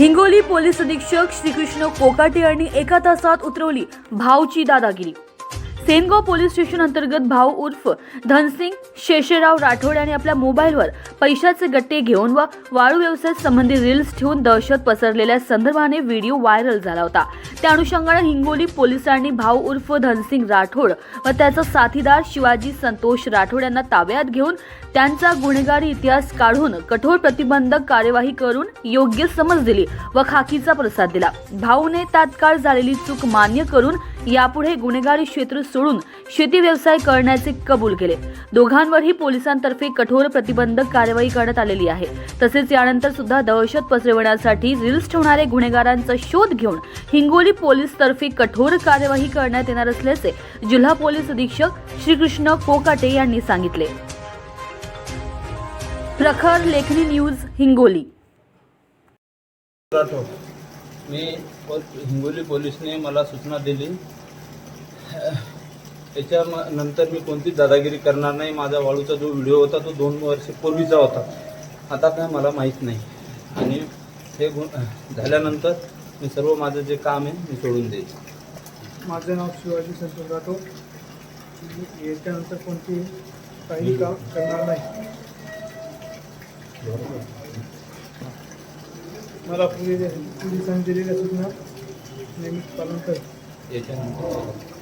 Hingoli police अधीक्षक श्रीकृष्ण कोकाटे यांनी एका तासात उतरवली भावची दादागिरी. सेनगाव पोलीस स्टेशन अंतर्गत भाऊ उर्फ धनसिंग शेषराव राठोड यांनी आपल्या मोबाईलवर पैशाचे गट्टे घेऊन व वाळू व्यवसाय संबंधी रील्स ठेवून दहशत पसरलेल्या संदर्भाने व्हिडिओ व्हायरल झाला होता. त्या अनुषंगाने हिंगोली पोलिसांनी भाऊ उर्फ धनसिंग राठोड व त्याचा साथीदार शिवाजी संतोष राठोड यांना ताब्यात घेऊन त्यांचा गुन्हेगारी इतिहास काढून कठोर प्रतिबंधक कार्यवाही करून योग्य समज दिली व खाकीचा प्रसाद दिला. भाऊने तात्काळ झालेली चूक मान्य करून यापुढे गुन्हेगारी क्षेत्र सोडून शेती व्यवसाय करण्याचे कबूल केले. दोघांवरही पोलिसांतर्फे कठोर प्रतिबंधक कार्यवाही करण्यात आलेली आहे. तसेच यानंतर सुद्धा दहशत पसरवण्यासाठी रील्स ठेवणारे गुन्हेगारांचा शोध घेऊन हिंगोली पोलीस तर्फे कठोर कार्यवाही करण्यात येणार असल्याचे जिल्हा पोलीस अधीक्षक श्रीकृष्ण कोकाटे यांनी सांगितले. प्रखर लेखनी न्यूज हिंगोली. मी हिंगोली पोलीसने मला सूचना दिली. त्याच्या नंतर मी कोणतीच दादागिरी करणार नाही. माझा वाळूचा जो व्हिडिओ होता तो दोन वर्ष पूर्वीचा होता. आता काय मला माहीत नाही. आणि हे गु- झाल्यानंतर मी सर्व माझं जे काम आहे मी सोडून देईन. माझं नाव शिवाजी संतोष राठोड मी याच्यानंतर कोणती काही काम करणार नाही. मला पोलीस पोलिसांनी दिलेल्या सूचना नेहमीच पालन करेल याच्यानंतर